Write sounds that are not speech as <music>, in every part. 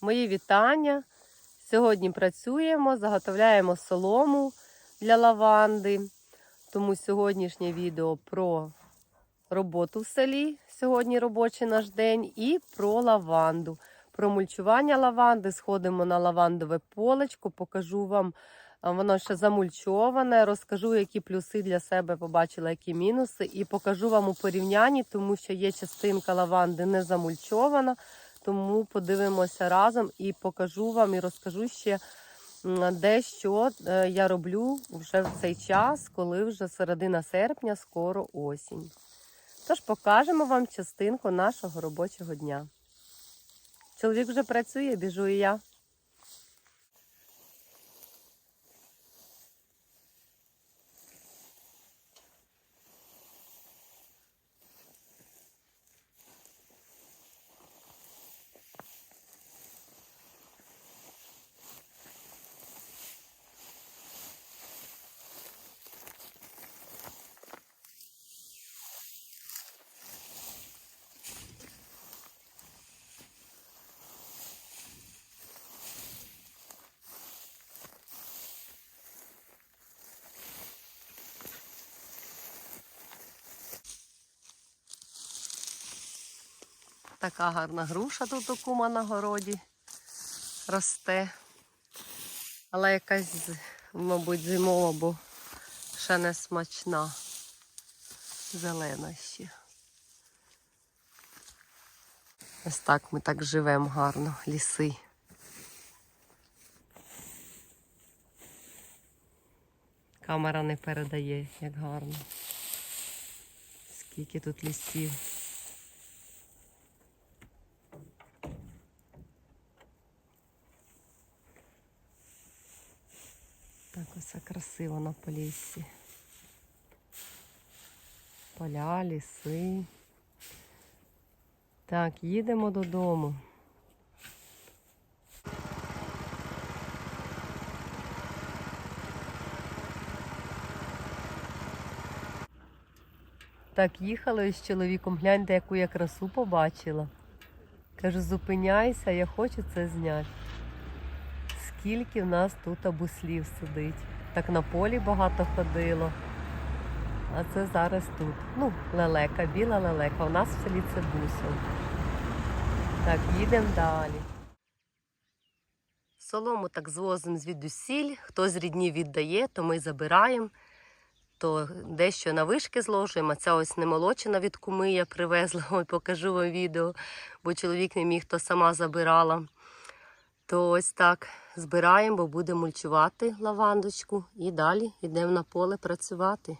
Мої вітання. Сьогодні працюємо, заготовляємо солому для лаванди. Тому сьогоднішнє відео про роботу в селі. Сьогодні робочий наш день, і про лаванду. Про мульчування лаванди. Сходимо на лавандове полечко, покажу вам. Воно ще замульчоване. Розкажу, які плюси для себе побачила, які мінуси, і покажу вам у порівнянні, тому що є частинка лаванди не замульчована. Тому подивимося разом і покажу вам і розкажу ще де дещо е, я роблю вже в цей час, коли вже середина серпня, скоро осінь. Тож покажемо вам частинку нашого робочого дня. Чоловік вже працює, біжу і я. Така гарна груша тут у кума на городі росте. Але якась, мабуть, зимова, бо ще не смачна. Зелена ще. Ось так ми так живемо гарно, ліси. Камера не передає, як гарно. Скільки тут лісів. Так ось красиво на поліссі. Поля, ліси. Так, їдемо додому. Так, їхала із чоловіком, гляньте, яку я красу побачила. Кажу, зупиняйся, я хочу це зняти. Скільки в нас тут абуслів сидить. Так на полі багато ходило. А це зараз тут. Ну, лелека, біла лелека. У нас в селі це бусел. Так, їдемо далі. Солому так звозимо звідусіль. Хто з рідні віддає, то ми забираємо. То дещо на вишки зложуємо, а ця ось немолочена від куми я привезла, <laughs> ой, покажу вам відео, бо чоловік не міг, то сама забирала. То ось так збираємо, бо будемо мульчувати лавандочку і далі йдемо на поле працювати.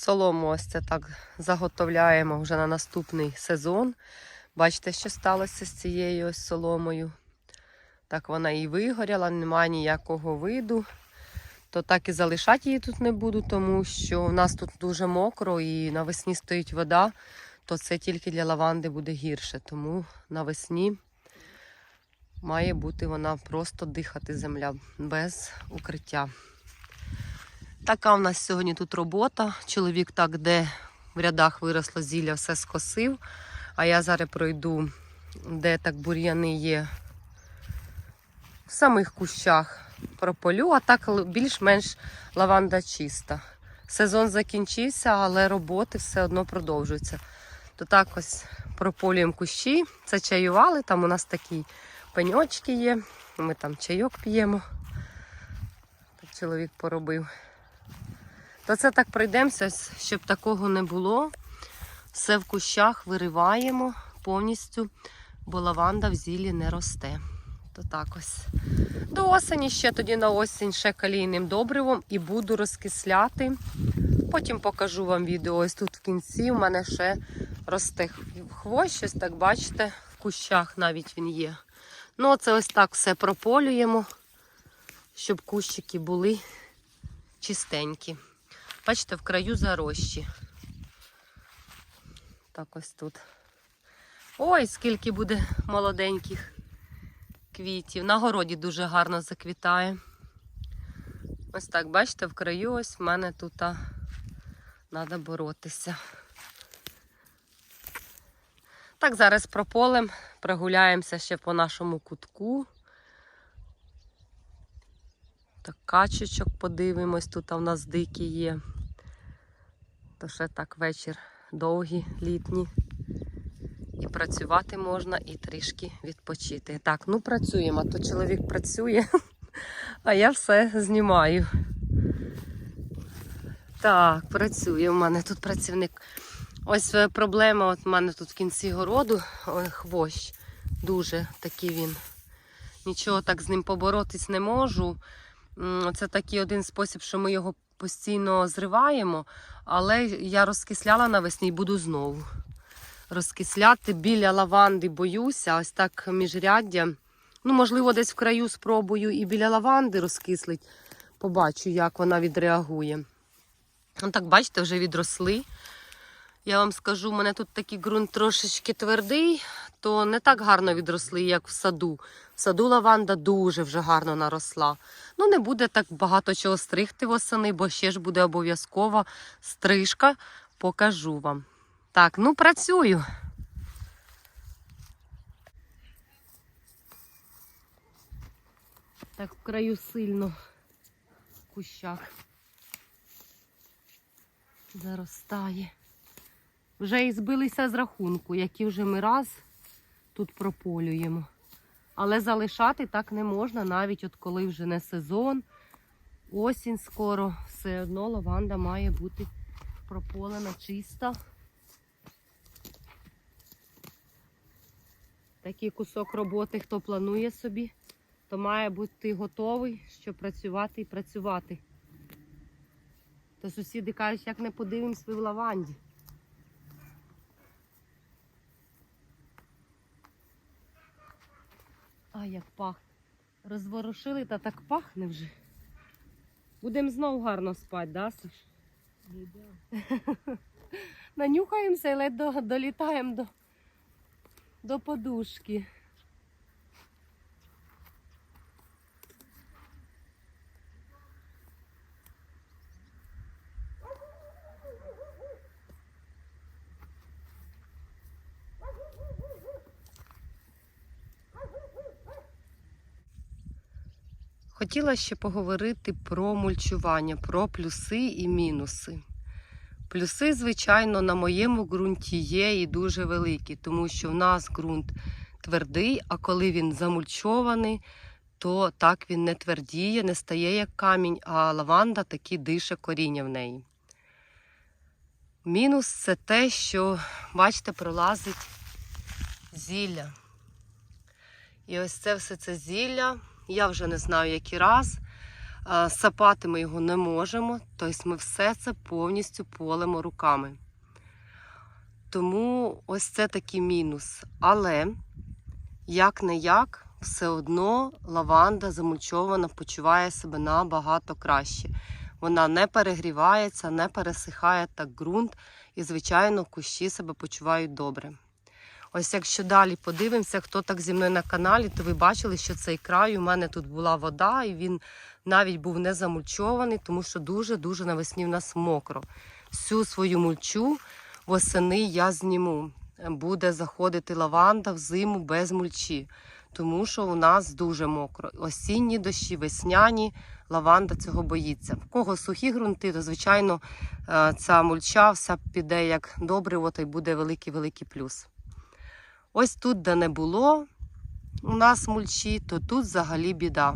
Солому ось це так заготовляємо вже на наступний сезон. Бачите, що сталося з цією ось соломою. Так вона і вигоріла, немає ніякого виду. То так і залишати її тут не буду, тому що в нас тут дуже мокро і навесні стоїть вода, то це тільки для лаванди буде гірше. Тому навесні має бути вона просто дихати земля без укриття. Така в нас сьогодні тут робота. Чоловік так, де в рядах виросло зілля, все скосив. А я зараз пройду, де так бур'яни є в самих кущах прополю, а так більш-менш лаванда чиста. Сезон закінчився, але роботи все одно продовжуються. То так ось прополюємо кущі. Це чаювали, там у нас такі пеньочки є. Ми там чайок п'ємо. Чоловік поробив. То це так пройдемося, щоб такого не було. Все в кущах вириваємо повністю, бо лаванда в зілі не росте. То так ось. До осені ще тоді на осінь ще калійним добривом і буду розкисляти. Потім покажу вам відео. Ось тут в кінці у мене ще росте хвощ, ось так бачите, в кущах навіть він є. Ну, це ось так все прополюємо, щоб кущики були чистенькі. Бачите, в краю зарощі. Так ось тут. Ой, скільки буде молоденьких квітів. На городі дуже гарно заквітає. Ось так, бачите, в краю ось в мене тут треба боротися. Так, зараз прополем, прогуляємося ще по нашому кутку. Так, качечок подивимось, тут у нас дикі є. То ще так вечір довгий, літній. І працювати можна, і трішки відпочити. Так, ну працюємо, а то чоловік працює, <laughs> а я все знімаю. Так, працює. У мене тут працівник. Ось е, проблема, от у мене тут в кінці городу хвощ. Дуже такий він. Нічого так з ним поборотись не можу. Це такий один спосіб, що ми його постійно зриваємо, але я розкисляла навесні і буду знову розкисляти. Біля лаванди боюся, ось так міжряддя. Ну, можливо, десь в краю спробую і біля лаванди розкислить. Побачу, як вона відреагує. Ну, так, бачите, вже відросли. Я вам скажу, у мене тут такий ґрунт трошечки твердий, то не так гарно відросли, як в саду. В саду лаванда дуже вже гарно наросла. Ну, не буде так багато чого стригти восени, бо ще ж буде обов'язкова стрижка. Покажу вам. Так, ну працюю. Так в краю сильно в кущах заростає. Вже і збилися з рахунку, які вже ми раз тут прополюємо. Але залишати так не можна, навіть от коли вже не сезон, осінь скоро, все одно лаванда має бути прополена чиста. Такий кусок роботи, хто планує собі, то має бути готовий, щоб працювати і працювати. То сусіди кажуть, як не подивимось ви в лаванді. А як пахне. Розворушили та так пахне вже. Будемо знов гарно спати, да, Саш? <laughs> Нанюхаємося і ледь долітаємо до, до подушки. Хотіла ще поговорити про мульчування, про плюси і мінуси. Плюси, звичайно, на моєму ґрунті є і дуже великі, тому що в нас ґрунт твердий, а коли він замульчований, то так він не твердіє, не стає як камінь, а лаванда таки дише коріння в неї. Мінус це те, що, бачите, пролазить зілля. І ось це все це зілля. Я вже не знаю, який раз. А, Сапати ми його не можемо, тобто ми все це повністю полимо руками. Тому ось це такий мінус. Але, як не як, все одно лаванда замульчована почуває себе набагато краще. Вона не перегрівається, не пересихає так ґрунт, і, звичайно, кущі себе почувають добре. Ось якщо далі подивимося, хто так зі мною на каналі, то ви бачили, що цей край у мене тут була вода, і він навіть був не замульчований, тому що дуже-дуже навесні в нас мокро. Всю свою мульчу восени я зніму. Буде заходити лаванда в зиму без мульчі, тому що у нас дуже мокро. Осінні дощі, весняні, лаванда цього боїться. В кого сухі ґрунти, то звичайно е, ця мульча вся піде як добриво, то й буде великий-великий плюс. Ось тут, де не було у нас мульчі, то тут взагалі біда.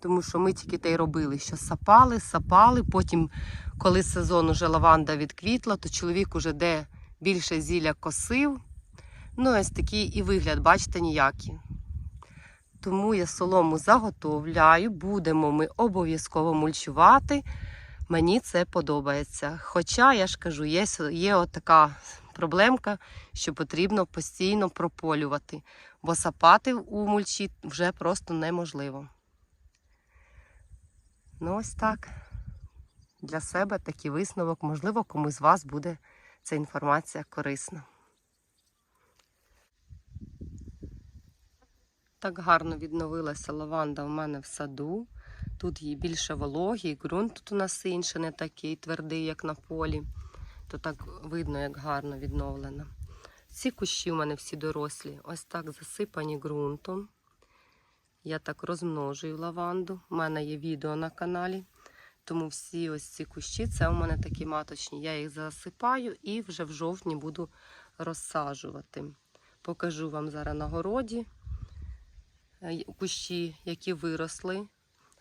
Тому що ми тільки те й робили, що сапали, сапали. Потім, коли сезон уже лаванда відквітла, то чоловік уже де більше зілля косив. Ну, ось такий і вигляд, бачите, ніякий. Тому я солому заготовляю, будемо ми обов'язково мульчувати. Мені це подобається. Хоча, я ж кажу, є, є така проблемка, що потрібно постійно прополювати, бо сапати у мульчі вже просто неможливо. Ну, ось так. Для себе такий висновок. Можливо, комусь з вас буде ця інформація корисна. Так гарно відновилася лаванда у мене в саду. Тут їй більше вологі, ґрунт тут у нас інший, не такий твердий, як на полі. То так видно, як гарно відновлена. Ці кущі у мене всі дорослі, ось так засипані ґрунтом. Я так розмножую лаванду. У мене є відео на каналі. Тому всі ось ці кущі, це у мене такі маточні. Я їх засипаю і вже в жовтні буду розсаджувати. Покажу вам зараз на городі е, кущі, які виросли,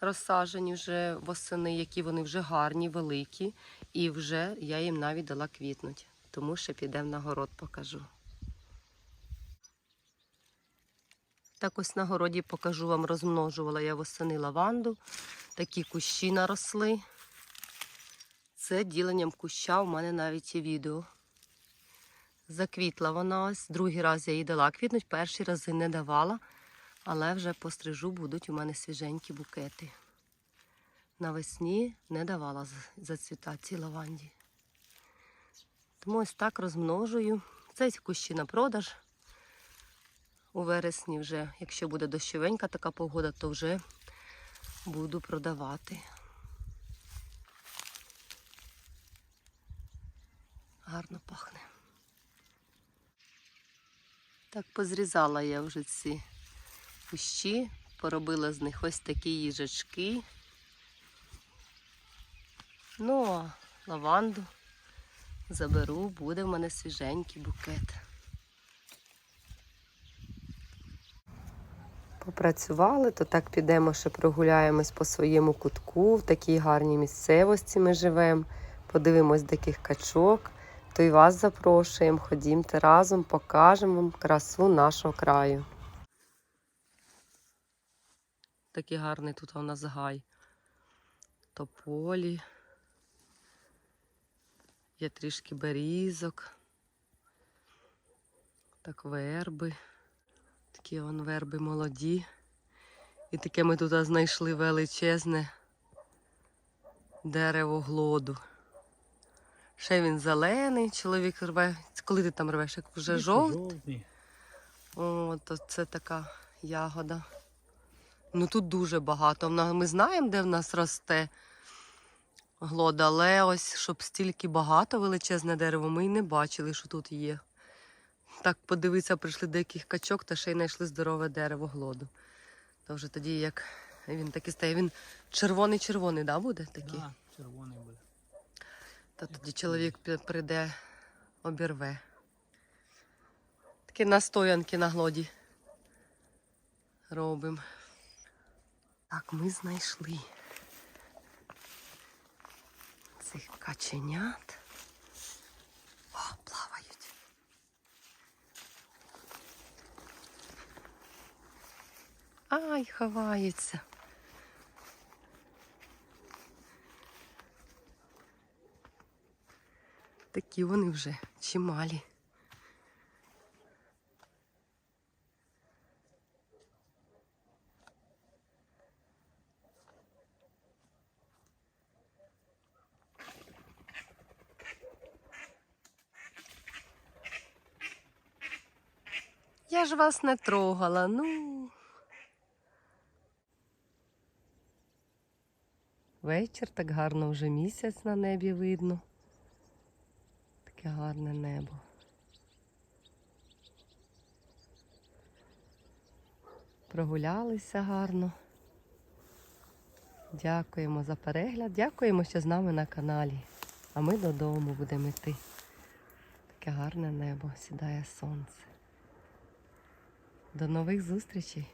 розсаджені вже восени, які вони вже гарні, великі. І вже я їм навіть дала квітнуть. Тому ще підемо на город, покажу. Так ось на городі покажу вам, розмножувала я восени лаванду. Такі кущі наросли. Це діленням куща у мене навіть є відео. Заквітла вона ось. Другий раз я їй дала квітнуть, перші рази не давала, але вже пострижу будуть у мене свіженькі букети. Навесні не давала зацвітати цій лаванді. Тому ось так розмножую. Це кущі на продаж. У вересні вже, якщо буде дощовенька така погода, то вже буду продавати. Гарно пахне. Так, позрізала я вже ці кущі, поробила з них ось такі їжачки. Ну, а лаванду заберу, буде в мене свіженький букет. Попрацювали, то так підемо ще прогуляємось по своєму кутку. В такій гарній місцевості ми живемо. Подивимось диких качок. То й вас запрошуємо. Ходімте разом, покажемо вам красу нашого краю. Такий гарний тут у нас гай. Тополі. Є трішки берізок. Так верби. Такі вон верби молоді. І таке ми тут знайшли величезне дерево глоду. Ще він зелений, чоловік рве. Коли ти там рвеш, як вже жовтий? О, то це така ягода. Ну тут дуже багато. Ми знаємо, де в нас росте глода, але ось щоб стільки багато величезне дерево, ми й не бачили, що тут є. Так подивитися, прийшли деяких качок та ще й знайшли здорове дерево глоду. То вже тоді як він такий стає, він червоний-червоний, да, буде такий? Да, червоний буде. Та тоді чоловік прийде, обірве. Такі настоянки на глоді робимо. Так, ми знайшли цих каченят. О, плавають. Ай, ховаються. Такі вони вже чималі. Вас не трогала, ну. Вечір так гарно вже місяць на небі видно. Таке гарне небо. Прогулялися гарно. Дякуємо за перегляд. Дякуємо, що з нами на каналі. А ми додому будемо йти. Таке гарне небо, сідає сонце. До нових зустрічей!